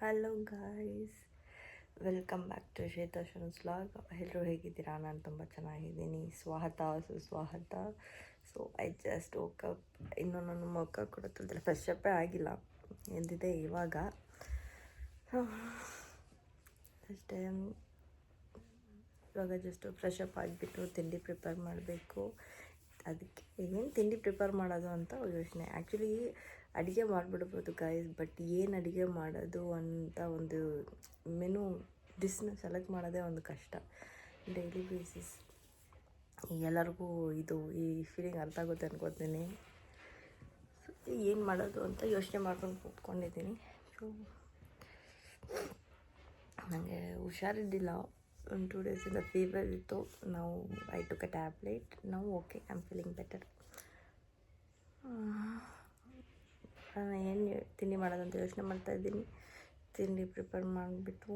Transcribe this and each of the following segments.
Hello guys welcome back to ಶ್ವೇತಾಶನ್ ಸ್ಲಾಗ್ ಎಲ್ಲರೂ ಹೇಗಿದ್ದೀರಾ ನಾನು ತುಂಬ ಚೆನ್ನಾಗಿದ್ದೀನಿ ಸ್ವಾಗತ ಸುಸ್ವಾಗತ ಸೊ ಐ ಜಸ್ಟ್ ಓಕಪ್ ಇನ್ನೂ ನನ್ನ ಮುಖ ಕೂಡ ತುಂಬ ಫ್ರೆಶ್ ಅಪ್ಪೇ ಆಗಿಲ್ಲ ಎಂದಿದೆ ಇವಾಗ ಅಷ್ಟೇ ಇವಾಗ ಜಸ್ಟು ಫ್ರೆಶ್ ಅಪ್ ಆಗಿಬಿಟ್ಟು ತಿಂಡಿ ಪ್ರಿಪೇರ್ ಮಾಡಬೇಕು ಅದಕ್ಕೆ ಏನು ತಿಂಡಿ ಪ್ರಿಪೇರ್ ಮಾಡೋದು ಅಂತ ಯೋಚನೆ ಆ್ಯಕ್ಚುಲಿ ಅಡುಗೆ ಮಾಡಿಬಿಡ್ಬೋದು ಗಾಯ್ಸ್ ಬಟ್ ಏನು ಅಡುಗೆ ಮಾಡೋದು ಅಂತ ಒಂದು ಮೆನು ಡಿಸ್ನ ಸೆಲೆಕ್ಟ್ ಮಾಡೋದೇ ಒಂದು ಕಷ್ಟ ಡೈಲಿ ಬೇಸಿಸ್ ಎಲ್ಲರಿಗೂ ಇದು ಈ ಫೀಲಿಂಗ್ ಅರ್ಥ ಆಗುತ್ತೆ ಅನ್ಕೋತೀನಿ ಏನು ಮಾಡೋದು ಅಂತ ಯೋಚನೆ ಮಾಡ್ಕೊಂಡು ಕೂತ್ಕೊಂಡಿದ್ದೀನಿ ಸೊ ನನಗೆ ಹುಷಾರಿದ್ದಿಲ್ಲ ಒಂದು ಟೂ ಡೇಸಿಂದ ಫೀವರ್ ಇತ್ತು ನಾವು ಐ ಟುಕ್ ಅ ಟ್ಯಾಬ್ಲೆಟ್ ನಾವು okay I am feeling better ನಾನು ಏನು ತಿಂಡಿ ಮಾಡೋದಂತ ಯೋಚನೆ ಮಾಡ್ತಾಯಿದ್ದೀನಿ ತಿಂಡಿ ಪ್ರಿಪೇರ್ ಮಾಡಿಬಿಟ್ಟು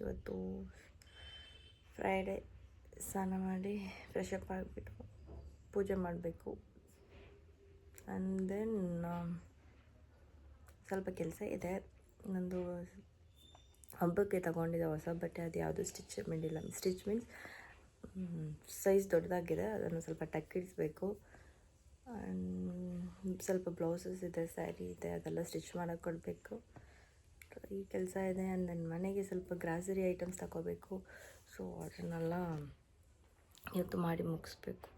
ಇವತ್ತು ಫ್ರೈಡೇ ಸ್ನಾನ ಮಾಡಿ ಫ್ರೆಶ್ ಆಗಿಬಿಟ್ಟು ಪೂಜೆ ಮಾಡಬೇಕು ಆ್ಯಂಡ್ ದೆನ್ ಸ್ವಲ್ಪ ಕೆಲಸ ಇದೆ ನಂದು ಹಬ್ಬಕ್ಕೆ ತಗೊಂಡಿದ್ದೆ ಹೊಸ ಬಟ್ಟೆ ಅದು ಯಾವುದು ಸ್ಟಿಚ್ ಮಾಡಿಲ್ಲ ಸ್ಟಿಚ್ ಮೀನ್ಸ್ ಸೈಜ್ ದೊಡ್ಡದಾಗಿದೆ ಅದನ್ನು ಸ್ವಲ್ಪ ಟಕ್ಕಿಡಿಸ್ಬೇಕು ಸ್ವಲ್ಪ ಬ್ಲೌಸಸ್ ಇದೆ ಸ್ಯಾರಿ ಇದೆ ಅದೆಲ್ಲ ಸ್ಟಿಚ್ ಮಾಡೋಕೆ ಕೊಡಬೇಕು ಈ ಕೆಲಸ ಇದೆ ಆ್ಯಂಡ್ ನನ್ನ ಮನೆಗೆ ಸ್ವಲ್ಪ ಗ್ರಾಸರಿ ಐಟಮ್ಸ್ ತಗೋಬೇಕು ಸೊ ಅದನ್ನೆಲ್ಲ ಇವತ್ತು ಮಾಡಿ ಮುಗಿಸ್ಬೇಕು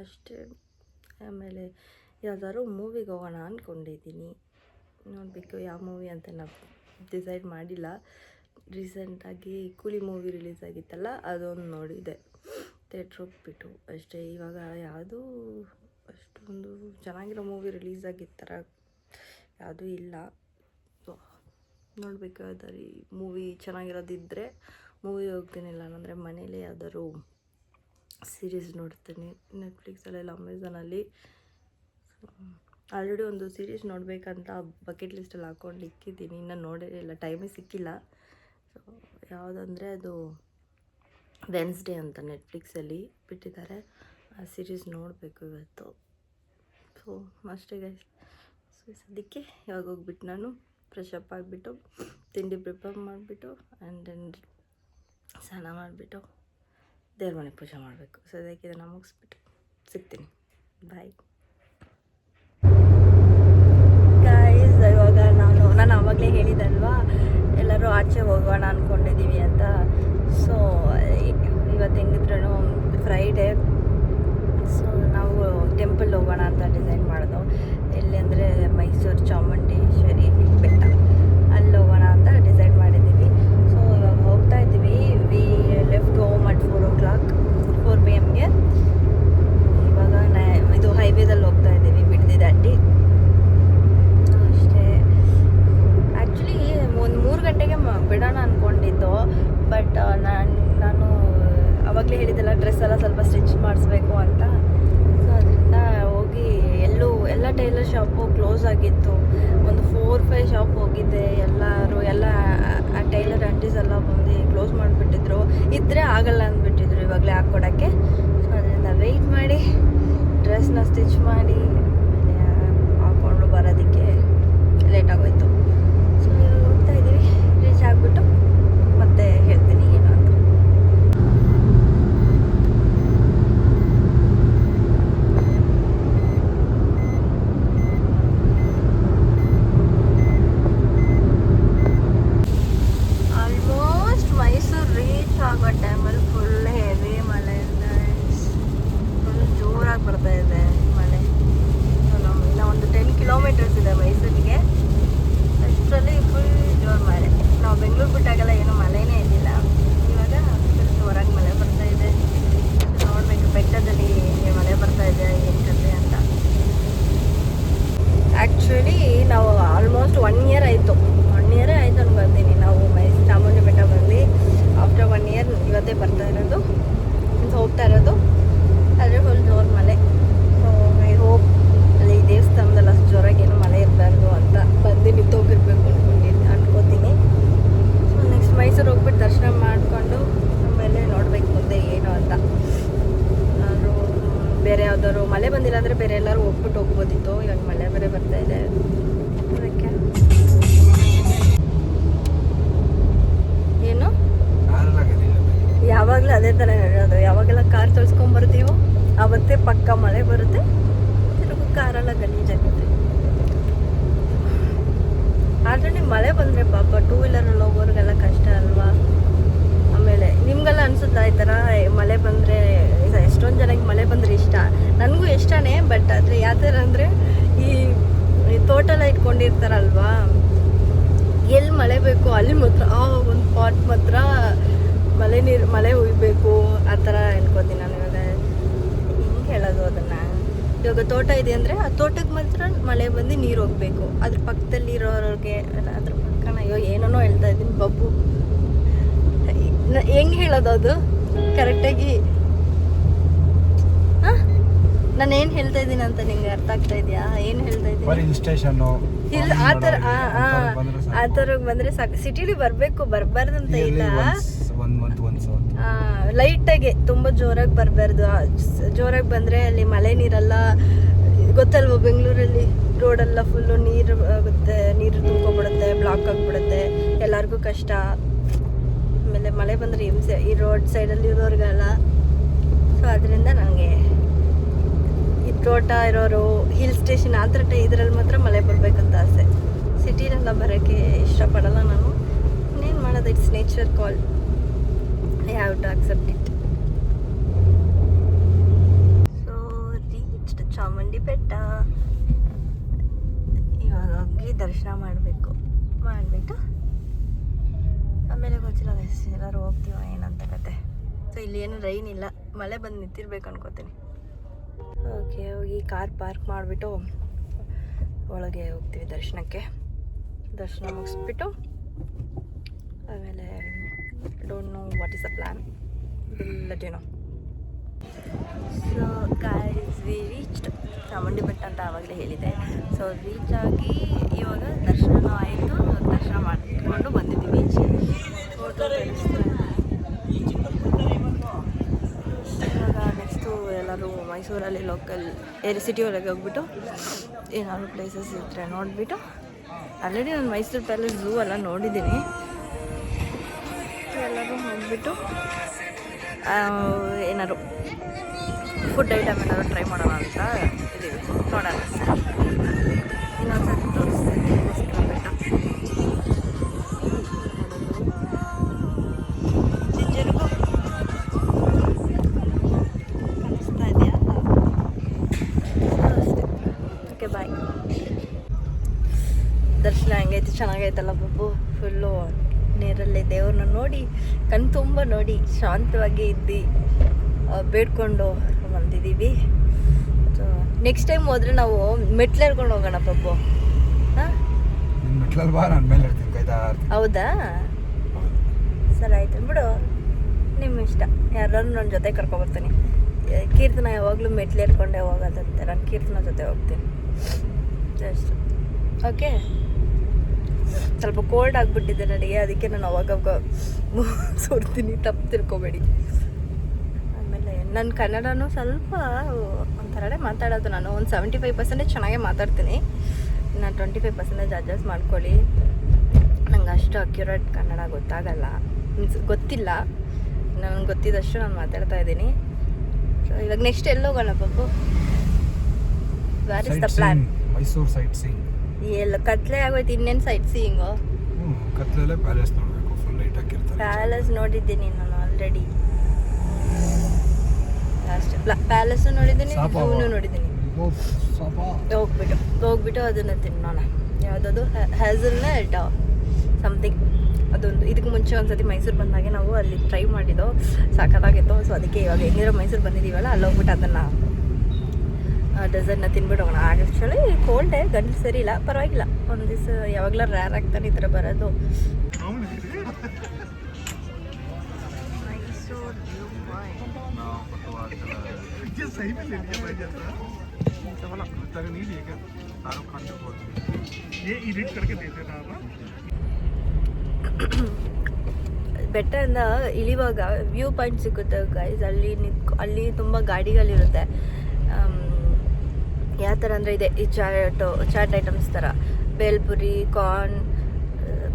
ಅಷ್ಟೇ ಆಮೇಲೆ ಯಾವ್ದಾದ್ರು ಮೂವಿಗೆ ಹೋಗೋಣ ಅಂದ್ಕೊಂಡಿದ್ದೀನಿ ನೋಡಬೇಕು ಯಾವ ಮೂವಿ ಅಂತ ನಾವು ಡಿಸೈಡ್ ಮಾಡಿಲ್ಲ ರೀಸೆಂಟಾಗಿ ಕೂಲಿ ಮೂವಿ ರಿಲೀಸ್ ಆಗಿತ್ತಲ್ಲ ಅದೊಂದು ನೋಡಿದೆ ಥಿಯೇಟ್ರ್ ಹೋಗ್ಬಿಟ್ಟು ಅಷ್ಟೇ ಇವಾಗ ಯಾವುದೂ ಅಷ್ಟೊಂದು ಚೆನ್ನಾಗಿರೋ ಮೂವಿ ರಿಲೀಸ್ ಆಗಿತ್ತರ ಯಾವುದೂ ಇಲ್ಲ ನೋಡಬೇಕು ಈ ಮೂವಿ ಚೆನ್ನಾಗಿರೋದಿದ್ದರೆ ಮೂವಿ ಇಲ್ಲ ಅಂದರೆ ಮನೇಲಿ ಯಾವ್ದಾರು ಸೀರೀಸ್ ನೋಡ್ತೀನಿ ನೆಟ್ಫ್ಲಿಕ್ಸಲ್ಲೆಲ್ಲ ಅಮೆಝಾನಲ್ಲಿ ಆಲ್ರೆಡಿ ಒಂದು ಸೀರೀಸ್ ನೋಡಬೇಕಂತ ಬಕೆಟ್ ಲಿಸ್ಟಲ್ಲಿ ಹಾಕ್ಕೊಂಡು ಇಕ್ಕಿದ್ದೀನಿ ಇನ್ನೂ ಇಲ್ಲ ಟೈಮೇ ಸಿಕ್ಕಿಲ್ಲ ಸೊ ಯಾವುದಂದರೆ ಅದು ವೆನ್ಸ್ಡೇ ಅಂತ ನೆಟ್ಫ್ಲಿಕ್ಸಲ್ಲಿ ಬಿಟ್ಟಿದ್ದಾರೆ ಆ ಸೀರೀಸ್ ನೋಡಬೇಕು ಇವತ್ತು ಸೊ ಅಷ್ಟೇ ಗೈಸ್ ಸೊ ಸದ್ಯಕ್ಕೆ ಇವಾಗ ಹೋಗ್ಬಿಟ್ಟು ನಾನು ಫ್ರೆಶ್ ಅಪ್ ಆಗಿಬಿಟ್ಟು ತಿಂಡಿ ಪ್ರಿಪೇರ್ ಮಾಡಿಬಿಟ್ಟು ಆ್ಯಂಡ್ ದೆನ್ ಸ್ನಾನ ಮಾಡಿಬಿಟ್ಟು ದೇವ್ರ ಮನೆ ಪೂಜೆ ಮಾಡಬೇಕು ಸೊ ಅದಕ್ಕೆ ಇದನ್ನು ಮುಗಿಸ್ಬಿಟ್ಟು ಸಿಗ್ತೀನಿ ಬಾಯ್ ಹೇಳಿದಲ್ವಾ ಎಲ್ಲರೂ ಆಚೆ ಹೋಗೋಣ ಅಂದ್ಕೊಂಡಿದ್ದೀವಿ ಅಂತ ಸೊ ಇವತ್ತು ಹೆಂಗಿದ್ರೂ ಫ್ರೈಡೇ ಸೊ ನಾವು ಟೆಂಪಲ್ ಹೋಗೋಣ ಅಂತ ಡಿಸೈನ್ ಮಾಡೋದು ಎಲ್ಲಿ ಅಂದರೆ ಮೈಸೂರು ಚಾಮುಂಡಿ ಹಾಕ್ಕೊಡೋಕ್ಕೆ ಅದರಿಂದ ವೆಯ್ಟ್ ಮಾಡಿ ಡ್ರೆಸ್ನ ಸ್ಟಿಚ್ ಮಾಡಿ ಎಲ್ಲರೂ ಮಳೆ ಬಂದಿಲ್ಲ ಅಂದರೆ ಬೇರೆ ಎಲ್ಲರೂ ಹೋಗ್ಬಿಟ್ಟು ಹೋಗ್ಬೋದಿತ್ತು ಇವಾಗ ಮಳೆ ಬೇರೆ ಬರ್ತಾ ಇದೆ ಅದಕ್ಕೆ ಏನು ಯಾವಾಗಲೂ ಅದೇ ಥರ ಹೇಳೋದು ಯಾವಾಗೆಲ್ಲ ಕಾರ್ ತೊಳ್ಸ್ಕೊಂಬರ್ತೀವೋ ಅವತ್ತೇ ಪಕ್ಕ ಮಳೆ ಬರುತ್ತೆ ತಿರುಗು ಕಾರೆಲ್ಲ ಗಲೀಜಾಗುತ್ತೆ ನೀವು ಮಳೆ ಬಂದ್ರೆ ಪಾಪ ಟೂ ವೀಲರಲ್ಲಿ ಹೋಗೋರ್ಗೆಲ್ಲ ಇರ್ತಾರಲ್ವಾ ಎಲ್ಲಿ ಮಳೆ ಬೇಕು ಅಲ್ಲಿ ಮಾತ್ರ ಆ ಒಂದು ಪಾಟ್ ಮಾತ್ರ ಮಳೆ ನೀರು ಮಳೆ ಹುಯ್ಬೇಕು ಆ ಥರ ಅನ್ಕೋತೀನಿ ನಾನು ಇವಾಗ ಹಿಂಗೆ ಹೇಳೋದು ಅದನ್ನು ಇವಾಗ ತೋಟ ಇದೆ ಅಂದರೆ ಆ ತೋಟಕ್ಕೆ ಮಾತ್ರ ಮಳೆ ಬಂದು ನೀರು ಹೋಗಬೇಕು ಅದ್ರ ಪಕ್ಕದಲ್ಲಿ ಇರೋರಿಗೆ ಅದ್ರ ಪಕ್ಕನ ಅಯ್ಯೋ ಏನೋ ಹೇಳ್ತಾ ಇದ್ದೀನಿ ಬಬ್ಬು ಹೆಂಗೆ ಹೇಳೋದು ಅದು ಕರೆಕ್ಟಾಗಿ ನಾನು ಏನು ಹೇಳ್ತಾ ಇದ್ದೀನಿ ಅಂತ ನಿಂಗೆ ಅರ್ಥ ಆಗ್ತಾ ಇದೆಯಾ ಏನು ಹೇಳ್ತಾ ಇದ್ದೀನಿ ಇಲ್ಲ ಆ ಥರ ಆ ಥರ ಬಂದ್ರೆ ಸಾಕು ಸಿಟಿಲಿ ಬರಬೇಕು ಅಂತ ಇಲ್ಲ ಲೈಟಾಗೆ ತುಂಬಾ ಜೋರಾಗಿ ಬರಬಾರ್ದು ಜೋರಾಗಿ ಬಂದ್ರೆ ಅಲ್ಲಿ ಮಳೆ ನೀರೆಲ್ಲ ಗೊತ್ತಲ್ವ ಬೆಂಗಳೂರಲ್ಲಿ ಎಲ್ಲ ಫುಲ್ಲು ನೀರು ಆಗುತ್ತೆ ನೀರು ತುಂಬಿಬಿಡುತ್ತೆ ಬ್ಲಾಕ್ ಆಗಿಬಿಡುತ್ತೆ ಎಲ್ಲರಿಗೂ ಕಷ್ಟ ಆಮೇಲೆ ಮಳೆ ಬಂದ್ರೆ ಹಿಂಸೆ ಈ ರೋಡ್ ಸೈಡಲ್ಲಿ ಇರೋರ್ಗಾಲ ಸೊ ಅದರಿಂದ ನನಗೆ ತೋಟ ಇರೋರು ಹಿಲ್ ಸ್ಟೇಷನ್ ಆ ಥರ ಇದರಲ್ಲಿ ಮಾತ್ರ ಮಳೆ ಬರಬೇಕಂತ ಆಸೆ ಸಿಟಿಲೆಲ್ಲ ಬರೋಕ್ಕೆ ಇಷ್ಟಪಡಲ್ಲ ನಾನು ಇನ್ನೇನು ಮಾಡೋದು it's nature call I have to accept it so reach Chamundi Betta ಇವಾಗ ದರ್ಶನ ಮಾಡಬೇಕು ಮಾಡಿಬಿಟ್ಟು ಆಮೇಲೆ ಗೊತ್ತಿಲ್ಲ ಎಲ್ಲರೂ ಹೋಗ್ತೀವ ಏನಂತ ಕತೆ ಸೊ ಇಲ್ಲಿ ಏನು ರೈನ್ ಇಲ್ಲ ಮಳೆ ಬಂದು ನಿಂತಿರ್ಬೇಕು ಅನ್ಕೋತೀನಿ ಓಕೆ ಹೋಗಿ ಕಾರ್ ಪಾರ್ಕ್ ಮಾಡಿಬಿಟ್ಟು ಒಳಗೆ ಹೋಗ್ತೀವಿ ದರ್ಶನಕ್ಕೆ ದರ್ಶನ ಮುಗಿಸ್ಬಿಟ್ಟು ಆಮೇಲೆ don't know what is a plan ಇಲ್ಲದೇನೋ so is we reach Chamundi Betta ಅಂತ ಆವಾಗಲೇ ಹೇಳಿದೆ ಸೊ ರೀಚ್ ಆಗಿ ಇವಾಗ ದರ್ಶನ ಆಯಿತು ದರ್ಶನ ಮಾಡಿಕೊಂಡು ಬಂದಿದ್ದೀವಿ ಇವಾಗ ಎಲ್ಲರೂ ಮೈಸೂರಲ್ಲಿ ಲೋಕಲ್ ಏರಿ ಸಿಟಿ ಒಳಗೆ ಹೋಗ್ಬಿಟ್ಟು ಏನಾದ್ರು ಪ್ಲೇಸಸ್ ಇದ್ದರೆ ನೋಡಿಬಿಟ್ಟು ಆಲ್ರೆಡಿ ನಾನು ಮೈಸೂರು ಪ್ಯಾಲೇಸ್ ಝೂ ಎಲ್ಲ ನೋಡಿದ್ದೀನಿ ಎಲ್ಲರೂ ಹೋಗ್ಬಿಟ್ಟು ಏನಾದ್ರು ಫುಡ್ ಐಟಮ್ ಏನಾದ್ರು ಟ್ರೈ ಮಾಡೋಣ ಅಂತ ಇದ್ದೀವಿ ನೋಡೋಣ ಇನ್ನೊಂದ್ಸರಿ ತೋರಿಸ್ತೀನಿ ದರ್ಶನ ಹೆಂಗೈತಿ ಚೆನ್ನಾಗೈತಲ್ಲ ಬಬ್ಬು ಫುಲ್ಲು ನೀರಲ್ಲಿ ದೇವ್ರನ್ನ ನೋಡಿ ಕಣ್ ತುಂಬ ನೋಡಿ ಶಾಂತವಾಗಿ ಇದ್ದು ಬೇಡ್ಕೊಂಡು ಬಂದಿದ್ದೀವಿ ಸೊ ನೆಕ್ಸ್ಟ್ ಟೈಮ್ ಹೋದ್ರೆ ನಾವು ಮೆಟ್ಲು ಹೇಳ್ಕೊಂಡು ಹೋಗೋಣ ಬಬ್ಬು ಹೌದಾ ಸರಿ ಆಯ್ತು ಬಿಡು ನಿಮ್ಮ ಇಷ್ಟ ಯಾರು ನನ್ನ ಜೊತೆ ಕರ್ಕೊಬರ್ತೀನಿ ಕೀರ್ತನ ಯಾವಾಗಲೂ ಮೆಟ್ಲು ಹೇಳ್ಕೊಂಡೇ ಹೋಗೋದಂತೆ ನಾನು ಕೀರ್ತನ ಜೊತೆ ಹೋಗ್ತೀನಿ ಜಸ್ಟ್ ಓಕೆ ಸ್ವಲ್ಪ ಕೋಲ್ಡ್ ಆಗಿಬಿಟ್ಟಿದೆ ನನಗೆ ಅದಕ್ಕೆ ನಾನು ಅವಾಗವಾಗ ಸುರ್ತೀನಿ ತಪ್ಪು ತಿಳ್ಕೊಬೇಡಿ ಆಮೇಲೆ ನನ್ನ ಕನ್ನಡನೂ ಸ್ವಲ್ಪ ಒಂಥರಡೆ ಮಾತಾಡೋದು ನಾನು ಒಂದು ಸೆವೆಂಟಿ ಫೈವ್ ಪರ್ಸೆಂಟೇಜ್ ಚೆನ್ನಾಗೇ ಮಾತಾಡ್ತೀನಿ ನಾನು ಟ್ವೆಂಟಿ ಫೈವ್ ಪರ್ಸೆಂಟೇಜ್ ಅಡ್ಜಸ್ಟ್ ಮಾಡ್ಕೊಳ್ಳಿ ನಂಗೆ ಅಷ್ಟು ಅಕ್ಯುರೇಟ್ ಕನ್ನಡ ಗೊತ್ತಾಗಲ್ಲ ಮೀನ್ಸ್ ಗೊತ್ತಿಲ್ಲ ನನಗೆ ಗೊತ್ತಿದ್ದಷ್ಟು ನಾನು ಮಾತಾಡ್ತಾ ಇದ್ದೀನಿ ಸೊ ಇವಾಗ next ಎಲ್ಲೋಗೋಣ Pappu where is the plan Mysuru sightseeing ಎಲ್ಲ ಕತ್ಲೆ ಆಗೋಯ್ತು ಇನ್ನೇನು ಸೈಟ್ ಸೀಯಿಂಗು ಹ್ಞೂ ಪ್ಯಾಲೇಸ್ ನೋಡಬೇಕು ಫುಲ್ ಲೈಟ್ ಹಾಕಿರ್ತಾರೆ ಪ್ಯಾಲೇಸ್ ನೋಡಿದ್ದೀನಿ ನಾನು ಆಲ್ರೆಡಿ ಅಷ್ಟೇ ಪ್ಯಾಲೇಸು ನೋಡಿದ್ದೀನಿ ಜೂನು ನೋಡಿದ್ದೀನಿ ಹೋಗ್ಬಿಟ್ಟು ಹೋಗ್ಬಿಟ್ಟು ಅದನ್ನು ತಿನ್ನೋಣ ಯಾವುದದು ಹ್ಯಾಸಲ್ನ ಎಲ್ಟ ಸಮಥಿಂಗ್ ಅದೊಂದು ಇದಕ್ಕೆ ಮುಂಚೆ ಒಂದ್ಸತಿ ಮೈಸೂರು ಬಂದಾಗೆ ನಾವು ಅಲ್ಲಿ ಟ್ರೈ ಮಾಡಿದ್ದೋ ಸಾಕಾಗಿತ್ತು ಸೊ ಅದಕ್ಕೆ ಇವಾಗ ಹೆಂಗಿರೋ ಮೈಸೂರು ಬಂದಿದ್ದೀವಲ್ಲ ಅಲ್ಲಿ ಹೋಗ್ಬಿಟ್ಟು ಅದನ್ನು ಡೆಸರ್ಟ್ನ ತಿನ್ಬಿಟ್ಟು ಹೋಗೋಣ ಆ್ಯಕ್ಚುಲಿ ಕೋಲ್ಡೆ ಸರಿ ಇಲ್ಲ ಪರವಾಗಿಲ್ಲ ಒಂದು ದಿವಸ ಯಾವಾಗಲೂ ರ್ಯಾರ್ ಆಗ್ತಾನೆ ಈ ಥರ ಬರೋದು ಬೆಟ್ಟದಿಂದ ಇಳಿವಾಗ ವ್ಯೂ ಪಾಯಿಂಟ್ ಸಿಕ್ಕುತ್ತೆ ಗೈಸ್ ಅಲ್ಲಿ ನಿಂತ್ಕೊ ಅಲ್ಲಿ ತುಂಬ ಗಾಡಿಗಳಿರುತ್ತೆ ಯಾವ ಥರ ಅಂದರೆ ಇದೆ ಈ ಚಾಟ್ ಚಾಟ್ ಐಟಮ್ಸ್ ಥರ ಬೇಲ್ಪುರಿ ಕಾರ್ನ್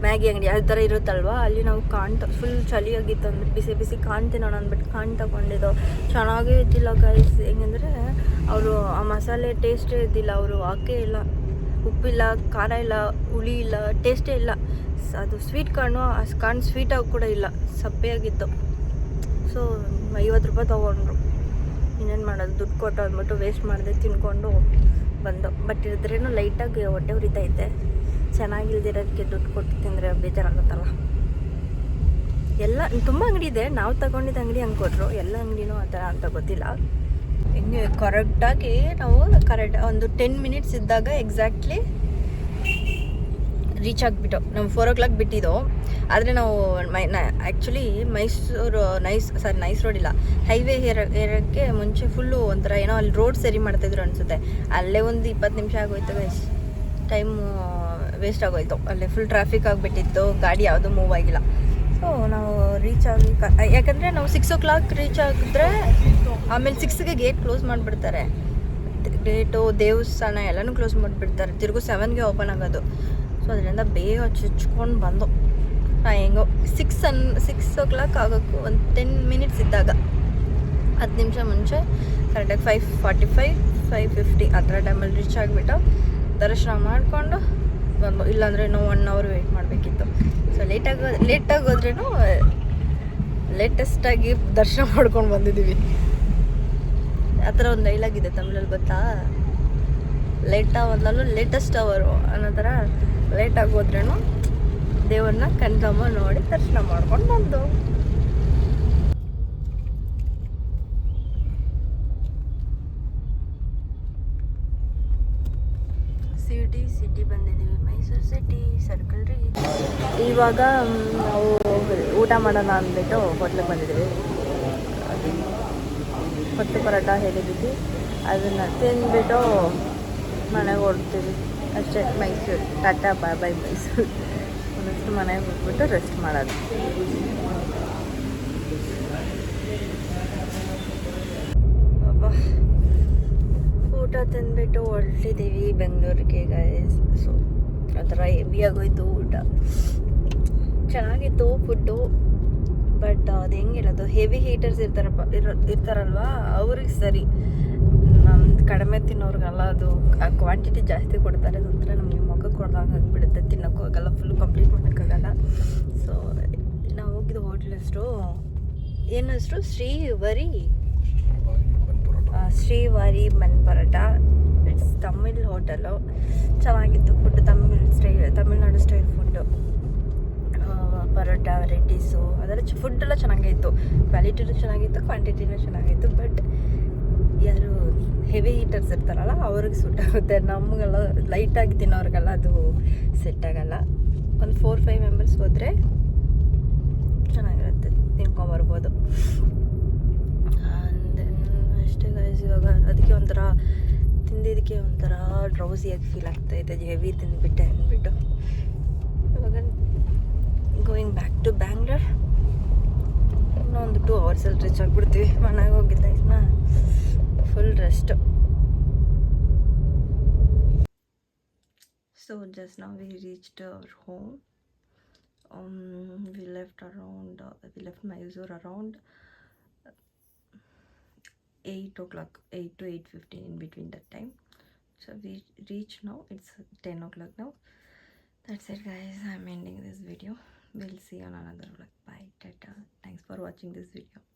ಮ್ಯಾಗಿ ಅಂಗಡಿ ಯಾವ ಥರ ಇರುತ್ತಲ್ವಾ ಅಲ್ಲಿ ನಾವು ಕಾಣ್ತಾ ಫುಲ್ ಚಳಿಯಾಗಿತ್ತು ಅಂದ್ರೆ ಬಿಸಿ ಬಿಸಿ ಕಾಣ್ತೀನೋಣ ತಿನ್ನೋಣ ಅಂದ್ಬಿಟ್ಟು ಕಾಣ್ ತಗೊಂಡಿದ್ದು ಚೆನ್ನಾಗೇ ಇದ್ದಿಲ್ಲ ಗೈಸ್ ಹೆಂಗಂದರೆ ಅವರು ಆ ಮಸಾಲೆ ಟೇಸ್ಟೇ ಇದ್ದಿಲ್ಲ ಅವರು ಹಾಕೇ ಇಲ್ಲ ಉಪ್ಪಿಲ್ಲ ಖಾರ ಇಲ್ಲ ಹುಳಿ ಇಲ್ಲ ಟೇಸ್ಟೇ ಇಲ್ಲ ಅದು ಸ್ವೀಟ್ ಕಾರ್ನು ಅಷ್ಟು ಕಾರ್ನ್ ಸ್ವೀಟಾಗಿ ಕೂಡ ಇಲ್ಲ ಸಪ್ಪೆಯಾಗಿತ್ತು ಸೊ ಐವತ್ತು ರೂಪಾಯಿ ತೊಗೊಂಡ್ರು ಇನ್ನೇನು ಮಾಡೋದು ದುಡ್ಡು ಕೊಟ್ಟು ಅಂದ್ಬಿಟ್ಟು ವೇಸ್ಟ್ ಮಾಡಿದೆ ತಿನ್ಕೊಂಡು ಬಂದು ಬಟ್ ಇದ್ರೇನು ಲೈಟಾಗಿ ಹೊಟ್ಟೆ ಉರಿತೈತೆ ಚೆನ್ನಾಗಿಲ್ದಿರೋದಕ್ಕೆ ದುಡ್ಡು ಕೊಟ್ಟು ತಿಂದರೆ ಬೇಜಾರಾಗುತ್ತಲ್ಲ ಎಲ್ಲ ತುಂಬ ಅಂಗಡಿ ಇದೆ ನಾವು ತಗೊಂಡಿದ್ದ ಅಂಗಡಿ ಹಂಗೆ ಕೊಟ್ಟರು ಎಲ್ಲ ಅಂಗಡಿನೂ ಆ ಥರ ಅಂತ ಗೊತ್ತಿಲ್ಲ ಕರೆಕ್ಟಾಗಿ ನಾವು ಕರೆಕ್ಟ್ ಒಂದು ಟೆನ್ ಮಿನಿಟ್ಸ್ ಇದ್ದಾಗ ಎಕ್ಸಾಕ್ಟ್ಲಿ ರೀಚ್ ಆಗಿಬಿಟ್ಟು ನಮ್ಮ ಫೋರ್ ಓ ಕ್ಲಾಕ್ ಬಿಟ್ಟಿದ್ದು ಆದರೆ ನಾವು my actually Mysuru nice sorry nice road ಇಲ್ಲ ಹೈವೇ ಹೇರ ಏರೋಕ್ಕೆ ಮುಂಚೆ ಫುಲ್ಲು ಒಂಥರ ಏನೋ ಅಲ್ಲಿ ರೋಡ್ ಸರಿ ಮಾಡ್ತಾಯಿದ್ರು ಅನಿಸುತ್ತೆ ಅಲ್ಲೇ ಒಂದು ಇಪ್ಪತ್ತು ನಿಮಿಷ ಆಗೋಯ್ತು ಗೈಸ್ ಟೈಮು ವೇಸ್ಟ್ ಆಗೋಯ್ತು ಅಲ್ಲೇ ಫುಲ್ ಟ್ರಾಫಿಕ್ ಆಗಿಬಿಟ್ಟಿತ್ತು ಗಾಡಿ ಯಾವುದೂ ಮೂವ್ ಆಗಿಲ್ಲ ಸೊ ನಾವು ರೀಚ್ ಆಗಿ ಯಾಕಂದರೆ ನಾವು ಸಿಕ್ಸ್ ಓ ಕ್ಲಾಕ್ ರೀಚ್ ಆಗಿದ್ರೆ ಆಮೇಲೆ ಸಿಕ್ಸ್ಗೆ ಗೇಟ್ ಕ್ಲೋಸ್ ಮಾಡಿಬಿಡ್ತಾರೆ ಗೇಟು ದೇವಸ್ಥಾನ ಎಲ್ಲನೂ ಕ್ಲೋಸ್ ಮಾಡಿಬಿಡ್ತಾರೆ ತಿರುಗು ಸೆವೆನ್ಗೆ ಓಪನ್ ಆಗೋದು ಸೊ ಅದರಿಂದ ಬೇಗ ಚುಚ್ಕೊಂಡು ಬಂದು ಹಾಂ ಹೆಂಗೋ ಸಿಕ್ಸ್ ಅನ್ ಸಿಕ್ಸ್ ಓ ಕ್ಲಾಕ್ ಆಗೋಕ್ಕೂ ಒಂದು ಟೆನ್ ಮಿನಿಟ್ಸ್ ಇದ್ದಾಗ ಹತ್ತು ನಿಮಿಷ ಮುಂಚೆ ಕರೆಕ್ಟಾಗಿ five forty five five fifty ಆ ಥರ ಟೈಮಲ್ಲಿ ರೀಚ್ ಆಗಿಬಿಟ್ಟು ದರ್ಶನ ಮಾಡಿಕೊಂಡು ಬಂದು ಇಲ್ಲಾಂದರೆ ಇನ್ನೂ ಒನ್ ಅವರ್ ವೆಯ್ಟ್ ಮಾಡಬೇಕಿತ್ತು ಸೊ ಲೇಟಾಗಿ ಲೇಟಾಗಿ ಹೋದ್ರೂ ಲೇಟೆಸ್ಟಾಗಿ ದರ್ಶನ ಮಾಡ್ಕೊಂಡು ಬಂದಿದ್ದೀವಿ ಆ ಥರ ಒಂದು ಐಲಾಗಿದೆ ತಮಿಳಲ್ಲಿ ಗೊತ್ತಾ ಲೇಟ್ ಅವರ್ನಲ್ಲೂ ಲೇಟೆಸ್ಟ್ ಅವರು ಅನ್ನೋ ಥರ ಲೇಟಾಗಿ ಹೋದ್ರೂ ದೇವ್ರನ್ನ ಕಣ್ಕಮ್ಮ ನೋಡಿ ದರ್ಶನ ಮಾಡ್ಕೊಂಡು ಬಂದು ಸಿಟಿ ಸಿಟಿ ಬಂದಿದ್ದೀವಿ ಮೈಸೂರು ಸಿಟಿ ಸರ್ಕಲ್ ರೀ ಇವಾಗ ನಾವು ಊಟ ಮಾಡೋಣ ಅಂದ್ಬಿಟ್ಟು ಹೋಟ್ಲಿಗೆ ಬಂದಿದ್ದೀವಿ ಹೊತ್ತು ಪರಾಟ ಹೇಳಿದ್ದೀವಿ ಅದನ್ನು ತಿಂದ್ಬಿಟ್ಟು ಮನೆಗೆ ಹೊಡ್ತೀವಿ ಅಷ್ಟೇ ಮೈಸೂರು ಟಾಟಾ ಬಾಯ್ ಬಾಯ್ ಮೈಸೂರು ಒಂದಷ್ಟು ಮನೆಗೆ ಹೋಗ್ಬಿಟ್ಟು ರೆಸ್ಟ್ ಮಾಡೋದು ಊಟ ತಿಂದ್ಬಿಟ್ಟು ಹೊರಟಿದ್ದೀವಿ ಬೆಂಗಳೂರಿಗೆ ಗೈಸ್ ಸೊ ಥರ ಹೆವಿ ಆಗೋಯ್ತು ಊಟ ಚೆನ್ನಾಗಿತ್ತು ಫುಡ್ಡು ಬಟ್ ಅದು ಹೆಂಗಿರೋದು ಹೆವಿ ಹೀಟರ್ಸ್ ಇರ್ತಾರಪ್ಪ ಇರೋ ಇರ್ತಾರಲ್ವ ಅವ್ರಿಗೆ ಸರಿ ನಮ್ದು ಕಡಿಮೆ ತಿನ್ನೋರ್ಗೆಲ್ಲ ಅದು ಕ್ವಾಂಟಿಟಿ ಜಾಸ್ತಿ ಕೊಡ್ತಾರೆ ನಂತರ ನಮಗೆ ಮಗ ಕೊಡ್ದಂಗೆ ಆಗಿಬಿಡುತ್ತೆ ತಿನ್ನೋಕ್ಕಾಗಲ್ಲ ಫುಲ್ ಕಂಪ್ಲೀಟ್ ಮಾಡೋಕ್ಕಾಗಲ್ಲ ಸೊ ನಾವು ಹೋಗಿದ್ದು ಹೋಟ್ಲ್ ಹೆಸರು ಏನು ಹೆಸರು ಶ್ರೀವರಿ ವರಿ ಮನ್ ಪರೋಟ ಇಟ್ಸ್ ತಮಿಳ್ ಹೋಟೆಲು ಚೆನ್ನಾಗಿತ್ತು food Tamil style Tamil Nadu style food parotta varieties ಅದೆಲ್ಲ ಫುಡ್ಡೆಲ್ಲ ಇತ್ತು ಕ್ವಾಲಿಟಿನೂ ಚೆನ್ನಾಗಿತ್ತು ಕ್ವಾಂಟಿಟಿನೂ ಚೆನ್ನಾಗಿತ್ತು ಬಟ್ ಯಾರು ಹೆವಿ ಹೀಟರ್ಸ್ ಇರ್ತಾರಲ್ಲ ಅವ್ರಿಗೆ ಸೂಟ್ ಆಗುತ್ತೆ ನಮಗೆಲ್ಲ ಲೈಟಾಗಿ ತಿನ್ನೋರಿಗೆಲ್ಲ ಅದು ಸೆಟ್ ಆಗಲ್ಲ ಒಂದು ಫೋರ್ ಫೈವ್ ಮೆಂಬರ್ಸ್ ಹೋದರೆ ಚೆನ್ನಾಗಿರುತ್ತೆ ತಿನ್ಕೊಂಬರ್ಬೋದು ಅಷ್ಟೇ ಗೈಸ್ ಇವಾಗ ಅದಕ್ಕೆ ಒಂಥರ ತಿಂದಿದ್ದಕ್ಕೆ ಒಂಥರ ಡ್ರೌಸಿಯಾಗಿ ಫೀಲ್ ಆಗ್ತಾ ಇದೆ ಹೆವಿ ತಿಂದುಬಿಟ್ಟೆ ಅಂದ್ಬಿಟ್ಟು ಇವಾಗ ಗೋಯಿಂಗ್ ಬ್ಯಾಕ್ ಟು ಬ್ಯಾಂಗ್ಳೂರ್ ಇನ್ನೊಂದು ಟೂ ಅವರ್ಸಲ್ಲಿ ರೀಚ್ ಆಗಿಬಿಡ್ತೀವಿ ಮನೆಗೆ ಹೋಗಿದ್ದ ಇನ್ನ ಫುಲ್ ರೆಸ್ಟ್ ಸೊ ಜಸ್ಟ್ ನಾವು we reached our home um, we left around uh, we left Mysore around eight o'clock, eight to eight fifteen in between that time. So we reach now. It's ten o'clock now. That's it, guys. I'm ending this video. We'll see you on another vlog. Bye, tata. Thanks for watching this video.